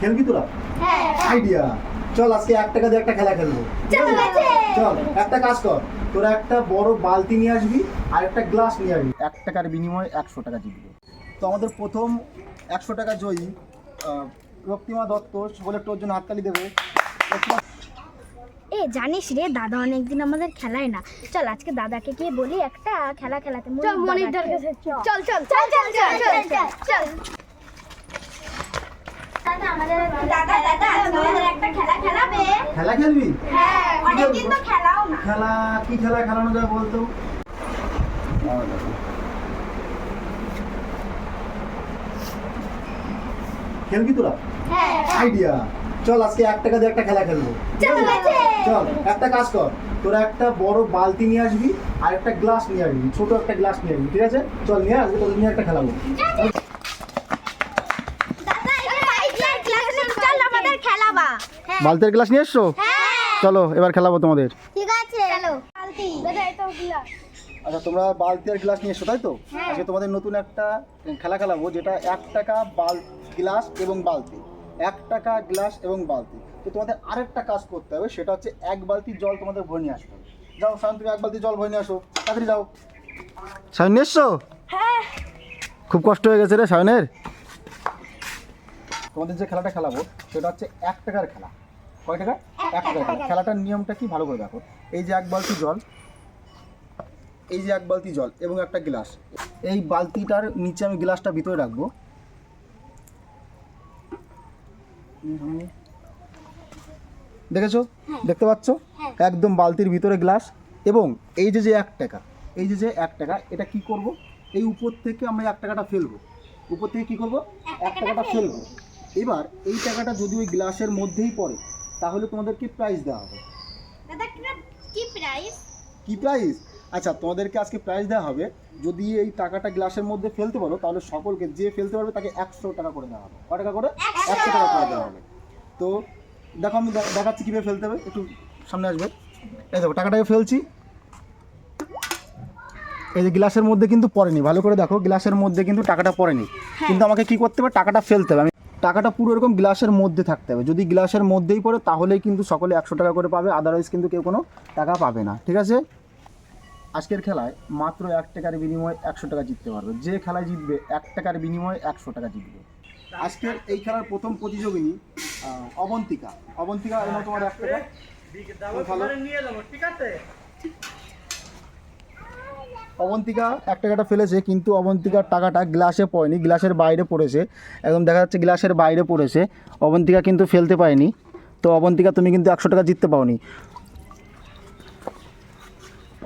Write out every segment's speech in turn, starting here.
খেলবি তোরা? হ্যাঁ। আইডিয়া চল আজকে এক টাকা দিয়ে একটা খেলা খেলব। চল, আছে? আছে। চল একটা কাজ কর। তোরা একটা বড় বালতি নিয়ে আসবি আর একটা গ্লাস নিয়ে আসবি। এক টাকার বিনিময়ে একশো টাকা জিতবে। তো আমাদের প্রথম একশো টাকা জয়ী রক্তিমা দত্ত বলে তোর জন্য হাততালি দেবে। এ জানিস রে দাদা অনেকদিন আমাদের খেলায় না। চল আজকে দাদাকে গিয়ে বলি একটা খেলা খেলাতে। চল। চল চল চল চল চল চল চল চল দাদা আমাদের দাদা দাদা আমাদের একটা খেলা খেলবি। হ্যাঁ খেলা কি খেলা খেলানো যায় বলতো? খেলবি তোরা? হ্যাঁ আইডিয়া চল আজকে এক টাকা দিয়ে একটা খেলা খেলব। চল একটা কাজ কর। তোরা একটা বড় বালতি নিয়ে আসবি আর একটা গ্লাস নিয়ে আসবি। ছোট একটা গ্লাস নিয়ে আসবি ঠিক আছে? চল নিয়ে আসবি তোদের নিয়ে একটা খেলাবো। বালতির গ্লাস নিয়ে এসছো? হ্যাঁ। চলো এবার খেলাবো তোমাদের। ঠিক আছে। চলো বালতি। দাদা এটা গ্লাস আচ্ছা তোমরা বালতি আর গ্লাস নিয়ে এসছো তাই তো? হ্যাঁ। আজকে তোমাদের নতুন একটা খেলা খেলাবো যেটা এক টাকা বাল গ্লাস এবং বালতি। এক টাকা গ্লাস এবং বালতি। তো তোমাদের আরেকটা কাজ করতে হবে সেটা হচ্ছে এক বালতি জল তোমাদের ভরে নিয়ে আসতে হবে। যাও সায়ন তুমি এক বালতি জল ভরে নিয়ে আসো। তাড়াতাড়ি যাও। সায়ন নিয়ে এসছো? হ্যাঁ। খুব কষ্ট হয়ে গেছে রে সায়নের। তোমাদের যে খেলাটা খেলাবো সেটা হচ্ছে এক টাকার খেলা। কয় টাকা? এক খেলা খেলাটার নিয়মটা কি? ভালো করে দেখো। এই যে এক বালতি জল এই যে এক বালতি জল এবং একটা গ্লাস। এই বালতিটার নিচে আমি গ্লাসটা ভিতরে রাখব। দেখেছ? দেখতে পাচ্ছ? একদম বালতির ভিতরে গ্লাস এবং এই যে যে এক টাকা এই যে যে এক টাকা এটা কি করব? এই উপর থেকে আমরা এক টাকাটা ফেলব। উপর থেকে কি করব? এক টাকাটা ফেলব। এবার এই টাকাটা যদি ওই গ্লাসের মধ্যেই পড়ে তাহলে তোমাদেরকে প্রাইজ দেওয়া হবে। দাদা কি প্রাইস কি প্রাইজ আচ্ছা তোমাদেরকে আজকে প্রাইজ দেওয়া হবে। যদি এই টাকাটা গ্লাসের মধ্যে ফেলতে পারো তাহলে সকলকে যে ফেলতে পারবে তাকে একশো টাকা করে দেওয়া হবে। ক টাকা করে? একশো! টাকা করে দেওয়া হবে। তো দেখো আমি দেখাচ্ছি কীভাবে ফেলতে হবে। একটু সামনে আসবে। এই দেখো টাকাটাকে ফেলছি। এই যে গ্লাসের মধ্যে কিন্তু পড়েনি। ভালো করে দেখো গ্লাসের মধ্যে কিন্তু টাকাটা পড়েনি। কিন্তু আমাকে কি করতে হবে? টাকাটা ফেলতে হবে। আমি টাকাটা পুরো এরকম গ্লাসের মধ্যে থাকতে হবে। যদি গ্লাসের মধ্যেই পড়ে, তাহলেই কিন্তু সকলে একশো টাকা করে পাবে আদারওয়াইজ কিন্তু কেউ কোনো টাকা পাবে না। ঠিক আছে? আজকের খেলায় মাত্র এক টাকার বিনিময়ে একশো টাকা জিততে পারবে। যে খেলায় জিতবে, এক টাকার বিনিময়ে একশো টাকা জিতবে। আজকের এই খেলার প্রথম প্রতিযোগিনী অবন্তিকা। অবন্তিকা তোমার এক টাকা। তুমি ভালো অবন্তিকা এক টাকাটা ফেলেছে, কিন্তু অবন্তিকার টাকাটা গ্লাসে পড়েনি, গ্লাসের বাইরে পড়েছে। একদম দেখা যাচ্ছে গ্লাসের বাইরে পড়েছে। অবন্তিকা কিন্তু ফেলতে পারেনি। তো অবন্তিকা, তুমি কিন্তু একশো টাকা জিততে পাওনি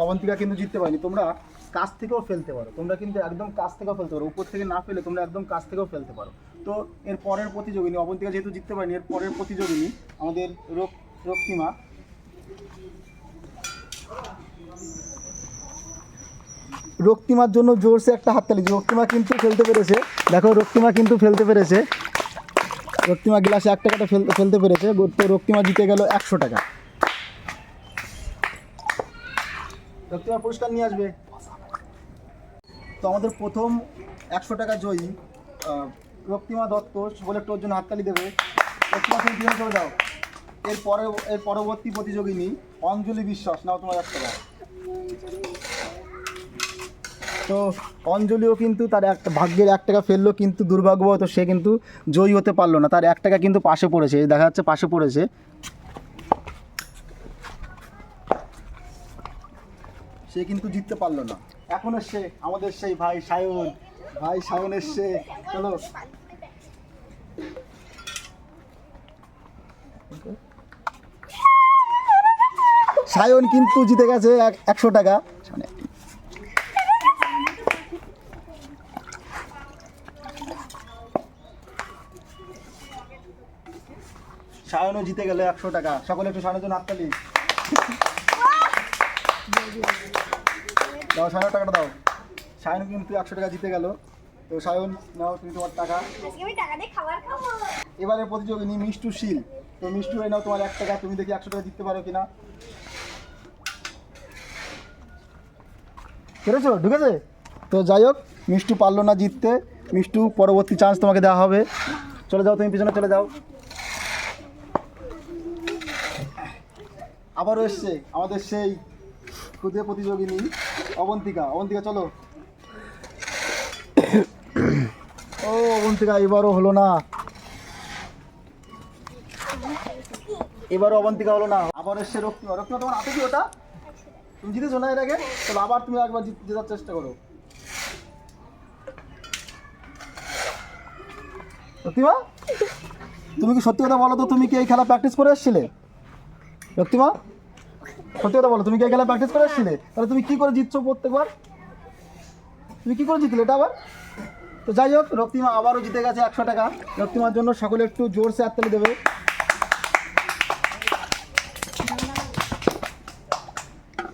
অবন্তিকা কিন্তু জিততে পারেনি। তোমরা কাছ থেকেও ফেলতে পারো। তোমরা কিন্তু একদম কাছ থেকেও ফেলতে পারো। উপর থেকে না ফেলে তোমরা একদম কাছ থেকেও ফেলতে পারো। তো এর পরের প্রতিযোগিনী, অবন্তিকা যেহেতু জিততে পারেনি, এর পরের প্রতিযোগিনী আমাদের রক, রক্তিমা রক্তিমার জন্য জোরসে একটা হাততালি। রক্তিমা কিন্তু ফেলতে পেরেছে, দেখো রক্তিমা কিন্তু ফেলতে পেরেছে। রক্তিমা গ্লাসে এক টাকাটা ফেলতে ফেলতে পেরেছে, তো রক্তিমা জিতে গেল একশো টাকা। রক্তিমা পুরস্কার নিয়ে আসবে। তো আমাদের প্রথম একশো টাকা জয়ী রক্তিমা দত্ত বলে তোর জন্য হাততালি দেবে। রক্তিমা তুমি পিছনে চলে যাও এর পরে এর পরবর্তী প্রতিযোগিনী অঞ্জলি বিশ্বাস, নাও তোমার এক টাকা। তো অঞ্জলিও কিন্তু তার একটা ভাগ্যের এক টাকা ফেলল কিন্তু দুর্ভাগ্যবশত সে কিন্তু জয়ী হতে পারল না। তার এক টাকা কিন্তু পাশে পড়েছে দেখা যাচ্ছে পাশে পড়েছে। সে কিন্তু জিততে পারল না। এখন এসছে আমাদের সেই ভাই সায়ন। ভাই সায়ন এসছে, চলো। সায়ন কিন্তু জিতে গেছে এক- একশো টাকা মানে সায়নও জিতে গেল একশো টাকা। সকলে একটু সায়নের জন্য হাততালি। দাও সায়নের টাকাটা দাও। সায়ন কিন্তু একশো টাকা জিতে গেল। তো সায়ন নাও তুমি তোমার টাকা। এবারে প্রতিযোগিনী মিষ্টু শীল। তো মিষ্টু হয়ে নাও তোমার এক টাকা। তুমি দেখি একশো টাকা জিততে পারো কিনা। পেরেছ ঢুকেছে? তো যাই হোক মিষ্টু পারল না জিততে। মিষ্টু পরবর্তী চান্স তোমাকে দেওয়া হবে। চলে যাও তুমি পিছনে চলে যাও। আবারও এসছে আমাদের সেই ক্ষুদে প্রতিযোগিনী অবন্তিকা। অবন্তিকা, চলো। ও, অবন্তিকা, এবারও হলো না। এবারও অবন্তিকা হলো না। আবার এসছে রক্তিমা। রক্তিমা, তোমার হাতে কি ওটা? তুমি জিতেছো না এর আগে? তাহলে আবার তুমি একবার জিত- জেতার চেষ্টা করো। রক্তিমা, তুমি কি সত্যি কথা বলো তো? তুমি কি এই খেলা প্র্যাকটিস করে এসেছিলে? রক্তিমা সত্যি কথা বলো তুমি কি খেলা প্র্যাকটিস করে এসেছিলে তাহলে তুমি কি করে জিতছো প্রত্যেকবার? তুমি কি করে জিতলে এটা আবার? তো যাই হোক রক্তিমা আবারও জিতে গেছে একশো টাকা। রক্তিমার জন্য সকলে একটু জোরসে হাততালি দেবে।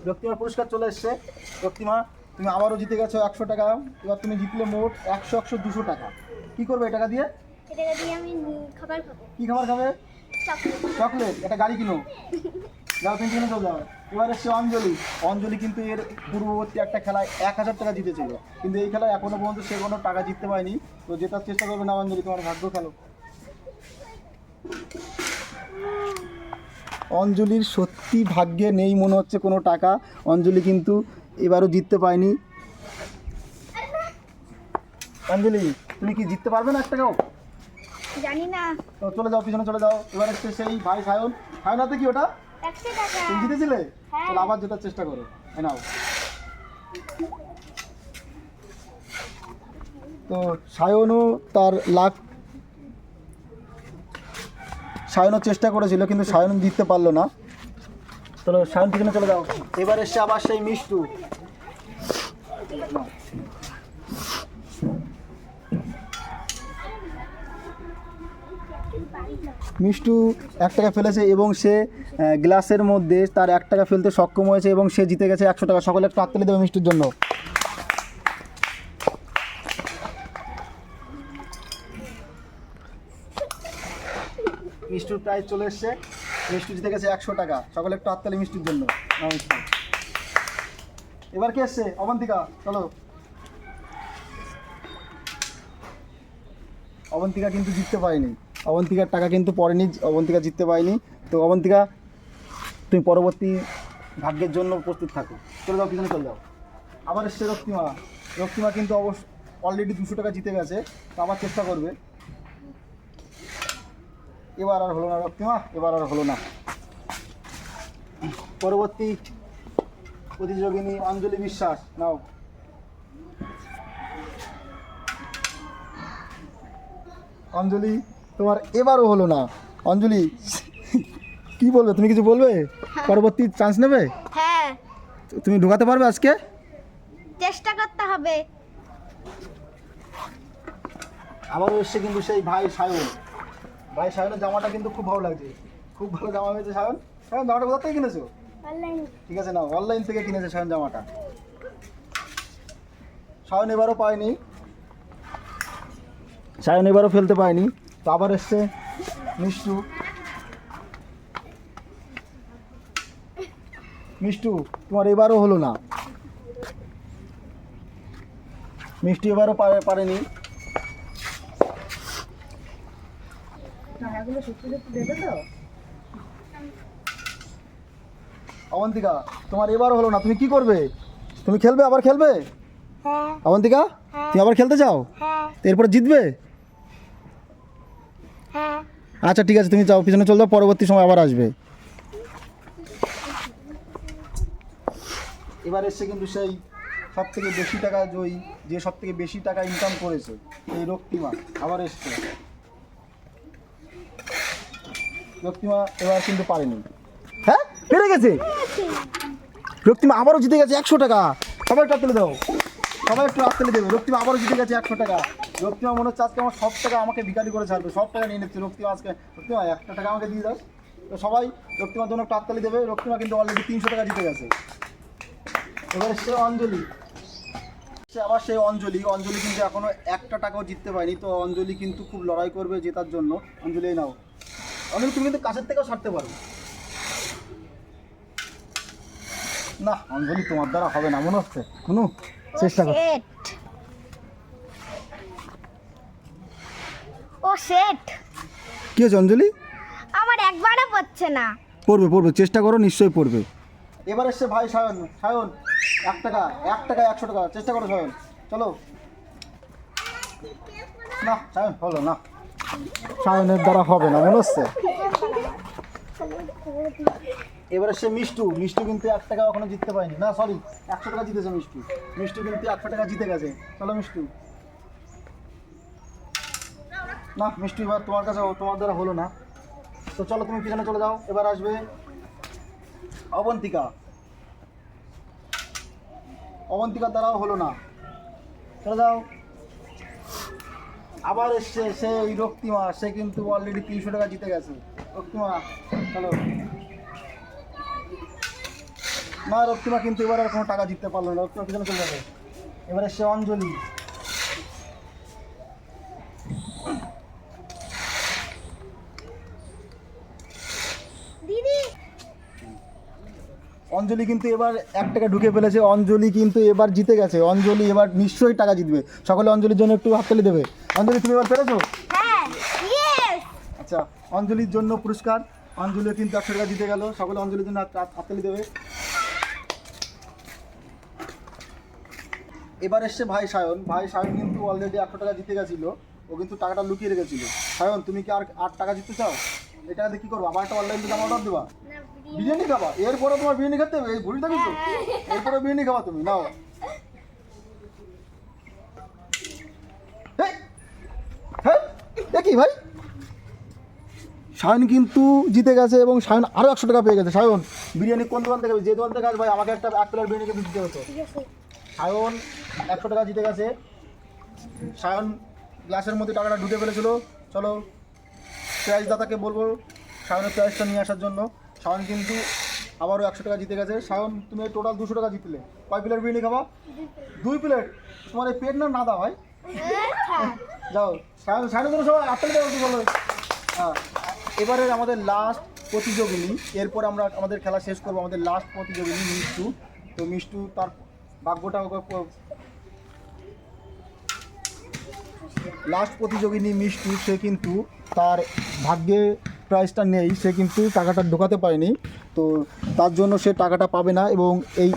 রক্তিমার পুরস্কার চলে এসছে। রক্তিমা তুমি আবারও জিতে গেছো একশো টাকা। এবার তুমি জিতলে মোট একশো একশো দুশো টাকা। কি করবে এই টাকা দিয়ে? এটা দিয়ে আমি খাবার খাব। কি খাবার খাবে? চকলেট। একটা গাড়ি কিনো। যাও তুমি কিনে চলে যাও। এবার এসছে অঞ্জলি। অঞ্জলি কিন্তু এর পূর্ববর্তী একটা খেলায় এক হাজার টাকা জিতেছিল। কিন্তু এই খেলায় এখনও পর্যন্ত সে কোনো টাকা জিততে পারেনি। তো জেতার চেষ্টা করবে না অঞ্জলি, তোমার ভাগ্য খেলো অঞ্জলির সত্যি ভাগ্যে নেই মনে হচ্ছে কোনো টাকা। অঞ্জলি কিন্তু এবারও জিততে পায়নি অঞ্জলি, তুমি কি জিততে পারবে না এক টাকাও জানি না। তো চলে যাও পিছনে চলে যাও। এবার হচ্ছে সেই ভাই সায়ন। সায়ন হাতে কি ওটা? একশো টাকা। তুমি জিতেছিলে? হ্যাঁ। তাহলে আবার জেতার চেষ্টা করো। এ নাও। তো সায়নও তার লাখ সায়নও চেষ্টা করেছিল কিন্তু সায়ন জিততে পারল না। চলো সায়ন পিছনে চলে যাও। এবার এসছে আবার সেই মিষ্টু। মিষ্টু এক টাকা ফেলেছে এবং সে গ্লাসের মধ্যে তার এক টাকা ফেলতে সক্ষম হয়েছে এবং সে জিতে গেছে একশো টাকা। সকলে একটু হাততালি দেবে মিষ্টুর জন্য। মিষ্টুর প্রাইস চলে এসছে। মিষ্টু জিতে গেছে একশো টাকা। সকলে একটু হাততালি মিষ্টির জন্য। এবার কে এসছে? অবন্তিকা, চলো। অবন্তিকা কিন্তু জিততে পারেনি। অবন্তিকার টাকা কিন্তু পড়েনি, অবন্তিকা জিততে পারেনি। তো অবন্তিকা, তুমি পরবর্তী ভাগ্যের জন্য প্রস্তুত থাকো। চলে যাও, পিছনে চলে যাও। আবার এসছে রক্তিমা। রক্তিমা কিন্তু অবশ্য অলরেডি দুশো টাকা জিতে গেছে, তো আবার চেষ্টা করবে। এবার আর হলো না রক্তিমা, এবার আর হলো না। পরবর্তী প্রতিযোগিনী অঞ্জলি বিশ্বাস, নাও। অঞ্জলি তোমার এবারও হলো না। অঞ্জলি কি বলবে? তুমি কিছু বলবে? পরবর্তী চান্স নেবে? হ্যাঁ। তুমি ঢোকাতে পারবে আজকে? চেষ্টা করতে হবে। আবারও এসছে কিন্তু সেই ভাই সায়ন। ভাই সায়নের জামাটা কিন্তু খুব ভালো লাগছে। খুব ভালো জামা হয়েছে সায়ন। সায়ন জামাটা কোথা থেকে কিনেছো? অনলাইন ঠিক আছে না অনলাইন থেকে কিনেছে সায়ন জামাটা। সায়ন এবারও পায়নি। সায়ন এবারও ফেলতে পায়নি। তো আবার এসছে মিষ্টু। মিষ্টু তোমার এবারও হলো না। মিষ্টি এবারও পারে- পারেনি। অবন্তিকা তোমার এবারও হলো না। তুমি কি করবে? তুমি খেলবে? আবার খেলবে? হ্যাঁ। অবন্তিকা তুমি আবার খেলতে চাও? হ্যাঁ। এরপরে জিতবে? হ্যাঁ আচ্ছা ঠিক আছে তুমি যাও পিছনে চলে যাও পরবর্তী সময় আবার আসবে। এবার এসছে কিন্তু সেই সব থেকে বেশি টাকা জয়ী যে সব থেকে বেশি টাকা ইনকাম করেছে এই রক্তিমা আবার এসছে। রক্তিমা এবার কিন্তু পারেনি। হ্যাঁ? হেরে গেছে? রক্তিমা আবারও জিতে গেছে একশো টাকা। সবাই একটু হাততালি দাও। সবাই একটু হাততালি দেবে। রক্তিমা আবারও জিতে গেছে একশো টাকা। রক্তিমা, মনে হচ্ছে আজকে আমার সব টাকা আমাকে বিকারি করে ছাড়বে, সব টাকা নিয়ে নিচ্ছে রক্তিমা আজকে। রক্তিমা, একটা টাকা আমাকে দিয়ে দাও। তো সবাই, রক্তিমার জন্য একটু দেবে। রক্তিমা কিন্তু অলরেডি তিনশো টাকা জিতে গেছে। এবার সে অঞ্জলি। সে আবার সেই অঞ্জলি। অঞ্জলি কিন্তু এখনও একটা টাকাও জিততে পারেনি। তো অঞ্জলি কিন্তু খুব লড়াই করবে জেতার জন্য। অঞ্জলি নাও। অঞ্জলি, তুমি কিন্তু কাছের থেকেও ছাড়তে পারো। না, অঞ্জলি তোমার দ্বারা হবে না, মনে হচ্ছে? কোনো? চেষ্টা কর ও সেট কি হয়েছে অঞ্জলি? আমার একবারও পড়ছে না। পড়বে পড়বে চেষ্টা করো নিশ্চয়ই পড়বে। এবার এসছে ভাই সায়ন সায়ন এক টাকা এক টাকা একশো টাকা চেষ্টা করো সায়ন। চলো। না সায়ন হলো না। সায়নের দ্বারা হবে না মনে হচ্ছে? এবারে সে মিষ্টু মিষ্টু কিন্তু এক টাকা এখনও জিততে পারেনি। না সরি একশো টাকা জিতেছে মিষ্টু। মিষ্টু কিন্তু একশো টাকা জিতে গেছে। চলো মিষ্টু। না, মিষ্টি এবার তোমার কাছে, তোমার দ্বারা হলো না। তো চলো, তুমি পিছনে চলে যাও। এবার আসবে অবন্তিকা। অবন্তিকার দ্বারাও হলো না। চলে যাও। আবার এসছে সে এই রক্তিমা। সে কিন্তু অলরেডি তিনশো টাকা জিতে গেছে। রক্তিমা, চলো। না, রক্তিমা কিন্তু এবার আর কোনো টাকা জিততে পারল না। রক্তিমা পিছনে চলে যাবে। এবার এসছে অঞ্জলি দিদি অঞ্জলি কিন্তু এবার এক টাকা ঢুকে ফেলেছে। অঞ্জলি কিন্তু এবার জিতে গেছে। অঞ্জলি এবার নিশ্চয়ই টাকা জিতবে। সকলে অঞ্জলির জন্য একটু হাততালি দেবে। অঞ্জলি তুমি এবার পেরেছ? হ্যাঁ আচ্ছা অঞ্জলির জন্য পুরস্কার। অঞ্জলিও কিন্তু একশো টাকা জিতে গেল। সকলে অঞ্জলির জন্য হাত- হাত- হাততালি দেবে। এবার এসছে ভাই সায়ন। ভাই সায়ন কিন্তু অলরেডি একশো টাকা জিতে গেছিল। ও কিন্তু টাকাটা লুকিয়ে রেখেছিল। সায়ন তুমি কি আর আট টাকা জিততে চাও? এই টাকা কী করব আবার একটা অনলাইন জামা অর্ডার দেবা? বিরিয়ানি খাবা? এরপরে তোমার বিরিয়ানি খেতে হবে? এই ভুলটা কিছু এরপরে বিরিয়ানি খাবা তুমি নাও। হ্যাঁ দেখি ভাই? সায়ন কিন্তু জিতে গেছে এবং সায়ন আরও একশো টাকা পেয়ে গেছে। সায়ন বিরিয়ানি কোন দোকান থেকে? যে দোকান থেকে আসবে ভাই আমাকে একটা এক প্লেট বিরিয়ানি কিন্তু দিতে হতো। সায়ন একশো টাকা জিতে গেছে। সায়ন গ্লাসের মধ্যে টাকাটা ঢুকে ফেলেছিল। চলো প্রাইজ দাদাকে বলব সায়নের প্রাইজটা নিয়ে আসার জন্য। সায়ন কিন্তু আবারও একশো টাকা জিতে গেছে। সায়ন তুমি টোটাল দুশো টাকা জিতলে। কয় প্লেট বিরিয়ানি খাবা? দুই প্লেট তোমার এই পেট না নাদা ভাই? যাও। সায়ন সায়নের জন্য সবাই আটটা টাকা বলো। হ্যাঁ। এবারে আমাদের লাস্ট প্রতিযোগিনী। এরপর আমরা আমাদের খেলা শেষ করব। আমাদের লাস্ট প্রতিযোগিনী মিষ্টু। তো মিষ্টু, তার ভাগ্যটা লাস্ট প্রতিযোগিনী মিষ্টু, সে কিন্তু তার ভাগ্যে প্রাইসটা নেই, সে কিন্তু টাকাটা ঢোকাতে পারেনি। তো তার জন্য সে টাকাটা পাবে না এবং এই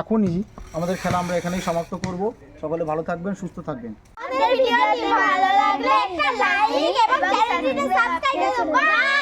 এখনই আমাদের খেলা আমরা এখানেই সমাপ্ত করব। সকলে ভালো থাকবেন, সুস্থ থাকবেন। ভালো লাগলে একটা লাইক এবং চ্যানেলটিকে সাবস্ক্রাইব করুন।